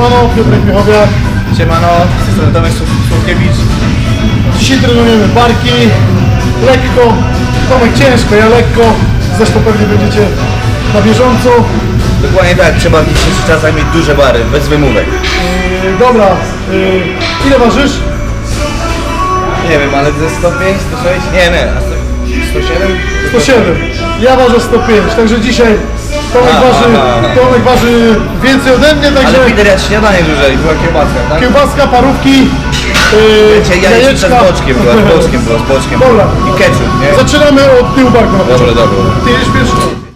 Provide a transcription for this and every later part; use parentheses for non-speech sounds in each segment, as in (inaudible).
Siemano, Piotrek Miechowiak. Siemano, z tej strony Tomek Słowkiewicz. Dzisiaj trenujemy barki. Lekko. Tomek ciężko, ja lekko. Zresztą pewnie będziecie na bieżąco. Dokładnie tak, trzeba czasach mieć duże bary, bez wymówek. Yy, dobra, yy, ile ważysz? Nie wiem, ale ze 105, 106? Nie, nie, a 100 107? 107. Ja ważę 105, także dzisiaj Tomek waży. Tomek waży więcej ode mnie, także Ale Peter jadł śniadanie duże i była kiełbaska, tak? kiełbaska, parówki, yy, Wiecie, jajecznica z boczkiem była, z boczkiem była, z boczkiem. Dobra. I ketchup, nie? Zaczynamy od tyłu barku. Dobra, dobra. Ty jedziesz pierwszy.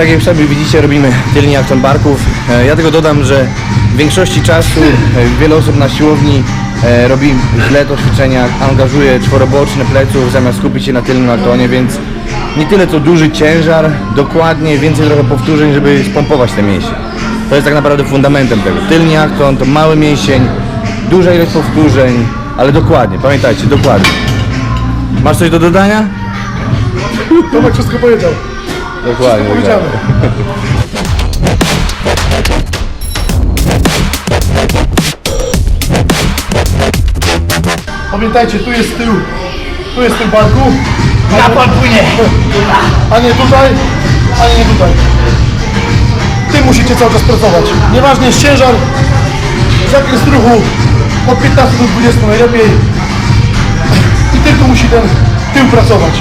Tak jak sami widzicie, robimy tylnie akton barków. E, Ja tylko dodam, że w większości czasu e, wiele osób na siłowni e, robi źle to ćwiczenia, angażuje czworoboczne pleców zamiast skupić się na tylnym aktonie, więc nie tyle co duży ciężar, dokładnie więcej trochę powtórzeń, żeby spompować te mięśnie. To jest tak naprawdę fundamentem tego. Tylni akton to mały mięsień, duża ilość powtórzeń, ale dokładnie, pamiętajcie, dokładnie. Masz coś do dodania? Tomek wszystko powiedział. Dokładnie. Powiedziane. Pamiętajcie, tu jest tył, tu jest tył barku. Na pan płynie! A nie tutaj, a nie tutaj. Ty musicie cały czas pracować. Nieważnie jest ciężar, zakres ruchu od 15 do 20 najlepiej. I tylko musi ten tył pracować.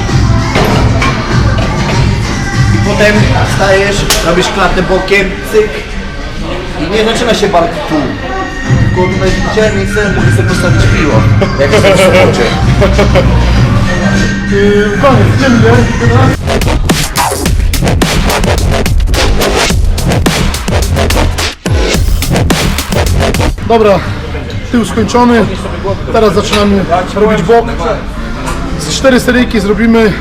Potem stajesz, robisz klatę bokiem, cyk i nie zaczyna się bark tu. Tylko tutaj miejsce, mogę sobie postawić piło. Jak w dalej. Dobra, tył skończony. Teraz zaczynamy robić bok. Z cztery seryjki zrobimy.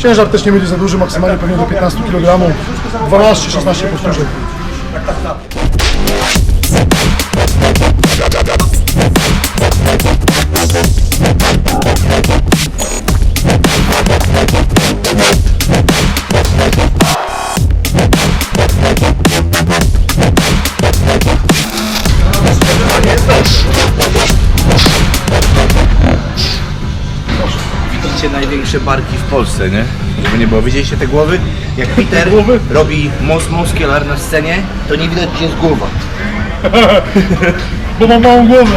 Ciężar też nie będzie za duży, maksymalnie pewnie do 15 kg. 12-16 powtórzeń. Największe barki w Polsce, nie? Żeby nie było. Widzieliście te głowy? Jak Peter Głowy? robi most muscular na scenie, to nie widać gdzie jest głowa. (laughs) Bo mam małą głowę.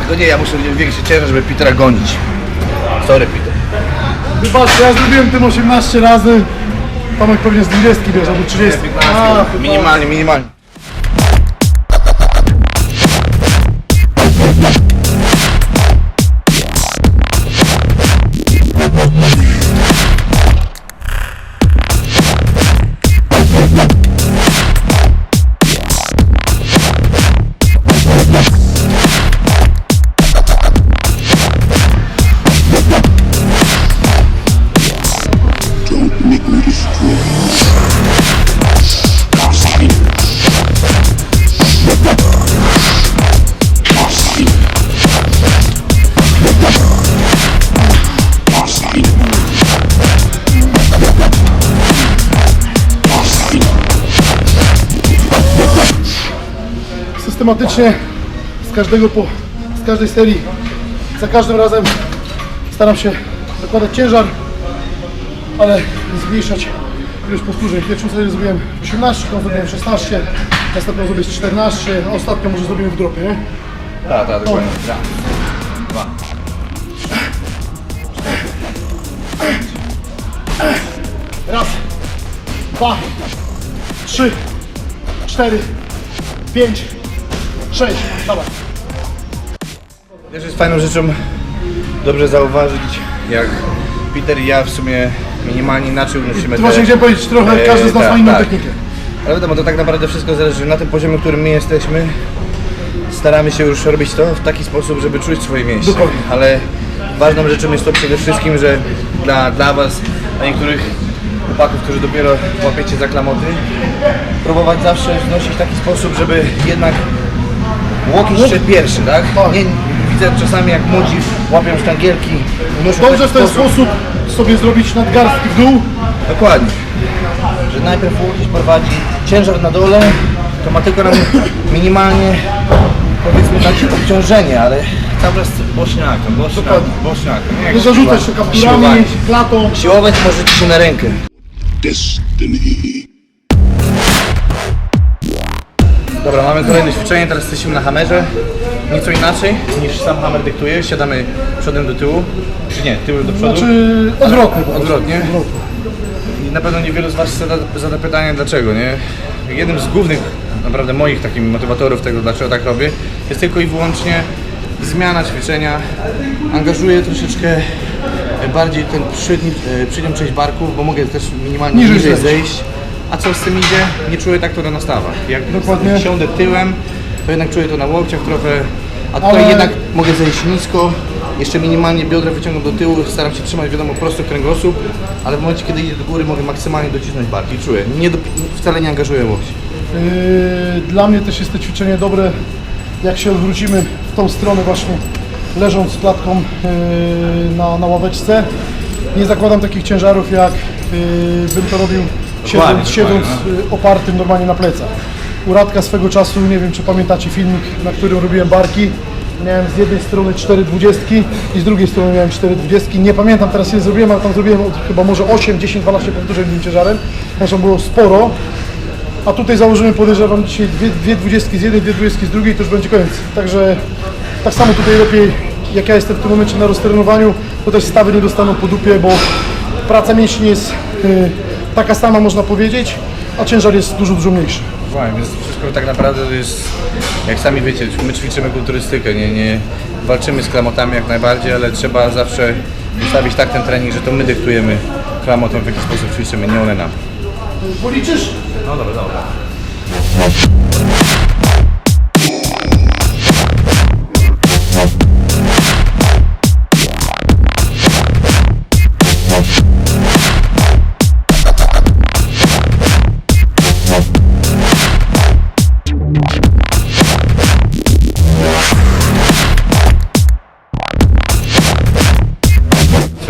Tylko nie, ja muszę mieć większy ciężar, żeby Petera gonić. Sorry Peter. Wybaczcie, ja zrobiłem tym 18 razy. Tomek pewnie z 20 bierze, albo 30. A, chyba. Minimalnie, minimalnie. Systematycznie z każdego po, z każdej serii, za każdym razem staram się dokładać ciężar, ale zmniejszać ilość powtórzeń. Pierwszą serię zrobiłem 18, tą zrobiłem 16, następną zrobię 14, a ostatnią może zrobimy w dropie, nie? Tak, tak, dokładnie. Raz, dwa. Raz, dwa, trzy, cztery, pięć, sześć, dawaj. Też jest fajną rzeczą dobrze zauważyć, jak Peter i ja w sumie minimalnie inaczej unosimy To właśnie chciałem powiedzieć, trochę e, każdy z nas tak, ma inną tak. technikę. Ale wiadomo, to tak naprawdę wszystko zależy na tym poziomie, w którym my jesteśmy. Staramy się już robić to w taki sposób, żeby czuć swoje mięśnie. Dokładnie. Ale ważną rzeczą jest to przede wszystkim, że dla, dla Was, dla niektórych chłopaków, którzy dopiero łapiecie za klamoty, próbować zawsze znosić w taki sposób, żeby jednak łokieć szedł pierwszy, tak? Tak. Nie, widzę czasami jak młodzi łapią sztangielki, unoszą Dobrze w ten sposób sobie zrobić nadgarstki w dół. Dokładnie. Że najpierw łokieć prowadzi ciężar na dole, to ma tylko nam minimalnie powiedzmy takie obciążenie, ale cały czas boczniakiem, Dokładnie. boczniakiem. Nie zarzucać się kapturami, klatą. Siłować możecie się na rękę. Destiny. Dobra, mamy kolejne ćwiczenie, teraz jesteśmy na hamerze. Nieco inaczej niż sam hamer dyktuje. Siadamy przodem do tyłu, czy nie, tyłem do przodu. Znaczy odwrotnie. po prostu. Odwrotnie. I na pewno niewielu z Was zada, zada pytanie dlaczego, nie? Jednym z głównych naprawdę moich takich motywatorów tego, dlaczego tak robię, jest tylko i wyłącznie zmiana ćwiczenia. Angażuję troszeczkę bardziej ten przedni, przednią część barków, bo mogę też minimalnie Niżej niżej, zejść. zejść. A co z tym idzie? Nie czuję tak to na stawach. Jak Dokładnie. siądę tyłem, to jednak czuję to na łokciach trochę, a tutaj Ale- jednak mogę zejść nisko, jeszcze minimalnie biodra wyciągam do tyłu, staram się trzymać wiadomo prosty kręgosłup, ale w momencie kiedy idę do góry mogę maksymalnie docisnąć barki, czuję, nie do, wcale nie angażuję łokci. Yy, Dla mnie też jest to ćwiczenie dobre, jak się odwrócimy w tą stronę właśnie, leżąc klatką yy, na, na ławeczce. Nie zakładam takich ciężarów, jak yy, bym to robił siedząc, siedząc yy, opartym normalnie na plecach. U Radka swego czasu, nie wiem czy pamiętacie filmik, na którym robiłem barki. Miałem z jednej strony 4,20 i z drugiej strony miałem 4,20. Nie pamiętam teraz ile zrobiłem, ale tam zrobiłem chyba może 8, 10, 12 powtórzeń tym ciężarem. Zresztą było sporo. A tutaj założymy, podejrzewam, dzisiaj dwie, dwie dwudziestki z jednej, dwie dwudziestki z drugiej, to już będzie koniec. Także tak samo tutaj lepiej, jak ja jestem w tym momencie na roztrenowaniu, to też stawy nie dostaną po dupie, bo praca mięśni jest y, taka sama, można powiedzieć, a ciężar jest dużo, dużo mniejszy. Fajnie, więc wszystko tak naprawdę to jest, jak sami wiecie, my ćwiczymy kulturystykę, nie, nie walczymy z klamotami jak najbardziej, ale trzeba zawsze ustawić tak ten trening, że to my dyktujemy klamotom w jaki sposób ćwiczymy, nie one nam. Policzysz? No dobra, dobra.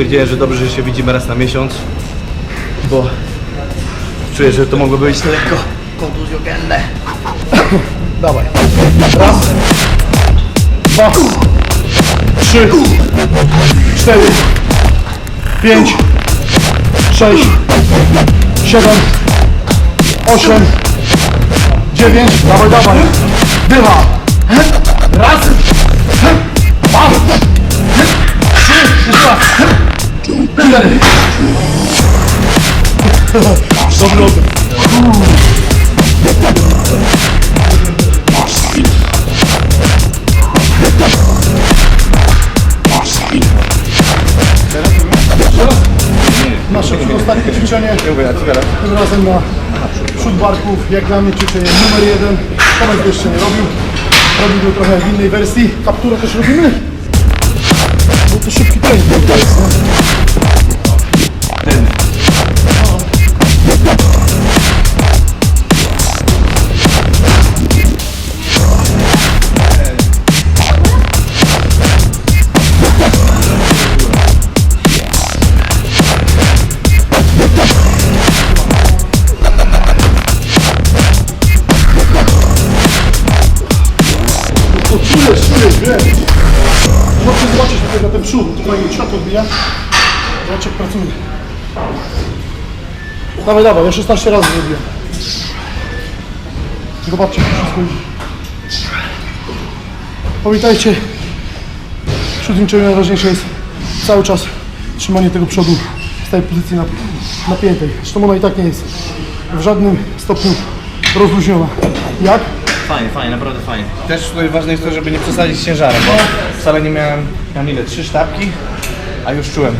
Stwierdziłem, że dobrze, że się widzimy raz na miesiąc, bo czuję, że to mogło być lekko kontuzjogenne. (coughs) Dawaj. Raz, dwa, trzy, cztery, pięć, sześć, siedem, osiem, dziewięć. Dawaj, dawaj. Dycha. Raz, dwa, Dobry oddech. Nasze przedostatnie ćwiczenie. Tym razem na przód barków, jak dla mnie ćwiczenie numer jeden. Tomek jeszcze nie robił. Robił go trochę w innej wersji. Kapturę też robimy. Bo to szybki trening Zobacz jak pracuje. Dawaj, dawaj, ja 16 razy zrobiłem. Zobaczcie, jak wszystko idzie. Pamiętajcie, wśród ćwiczeń najważniejsze jest cały czas trzymanie tego przodu w tej pozycji nap- napiętej. Zresztą ona i tak nie jest w żadnym stopniu rozluźniona. Jak? Fajnie, fajnie, naprawdę fajnie. Też tutaj ważne jest to, żeby nie przesadzić z ciężarem, bo wcale nie miałem, miałem ile, trzy sztabki, a już czułem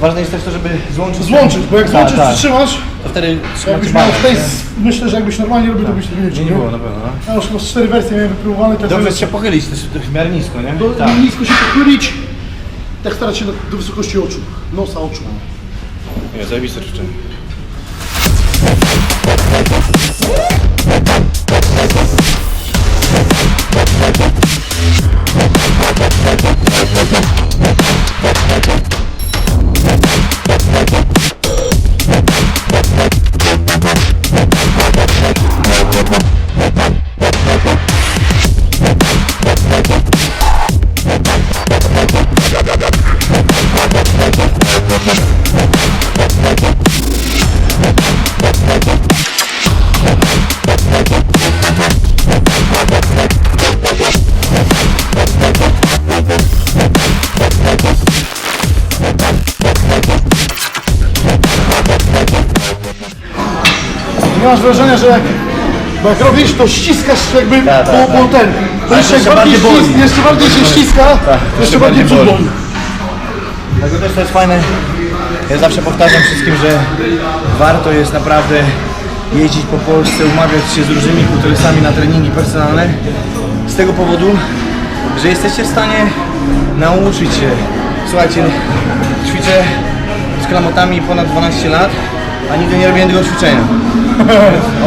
ważne jest też to, żeby złączyć. Złączyć, bo jak Tak, złączysz, tak. przytrzymasz, To wtedy jakbyś miał nie? myślę, że jakbyś normalnie robił, to byś tego nie. Nie, było na pewno. No. Ja już chyba z cztery wersje miałem wypróbowane, Dobrze jest się pochylić też w miarę nisko, nie? do, Tak. nisko się pochylić, tak starać się do, do wysokości oczu, nosa oczu. Nie, zajebiste ćwiczenie. Let's go. Nie masz wrażenia, że jak, bo jak robisz, to ściskasz jakby, Tak, tak, bo ten, to jeszcze, jeszcze bardziej bardziej boli. ścisk, jeszcze bardziej się ściska, jeszcze jeszcze bardziej boli. Dlatego też to jest fajne. Ja zawsze powtarzam wszystkim, że warto jest naprawdę jeździć po Polsce, umawiać się z różnymi kulturystami na treningi personalne. Z tego powodu, że jesteście w stanie nauczyć się. Słuchajcie, ćwiczę z klamotami ponad 12 lat, a nigdy nie robiłem tego ćwiczenia.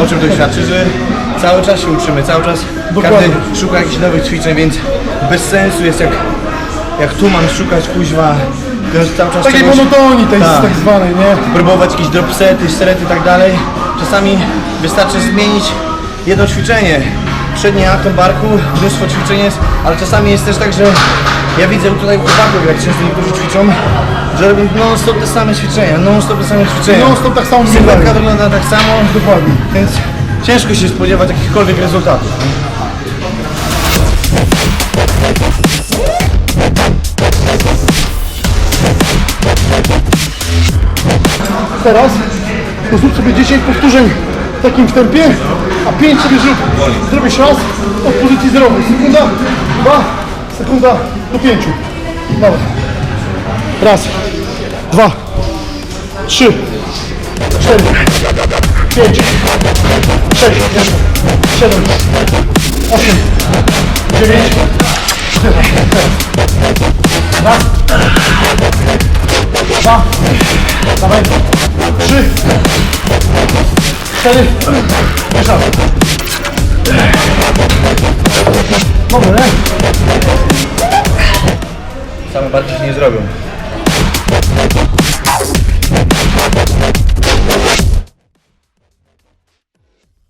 O czym to świadczy, że cały czas się uczymy, cały czas Dokładnie. każdy szuka jakichś nowych ćwiczeń, więc bez sensu jest jak, jak tu mam szukać kuźwa, cały czas Takiej czegoś- monotonii tej Tak. tak zwanej, nie? próbować jakieś dropsety, serety i tak dalej. Czasami wystarczy zmienić jedno ćwiczenie. Przedni akt barku, mnóstwo ćwiczeń jest, ale czasami jest też tak, że ja widzę tutaj chłopaków, jak często niektórzy ćwiczą, że robią non stop te same ćwiczenia, non stop te same ćwiczenia. Non stop tak samo Sylwetka wygląda tak samo, Dokładnie. więc ciężko się spodziewać jakichkolwiek rezultatów. Teraz to zrób sobie 10 powtórzeń w takim tempie, a 5 sobie zrób. Zrobisz raz od pozycji zerowej. Sekunda, dwa, sekunda do pięciu. Dobra. Raz, dwa, trzy, cztery, pięć, sześć, siedem, osiem, dziewięć. Raz, dwa, dawaj, trzy, cztery. Mieszam. Dobre. Same bardziej nie zrobią.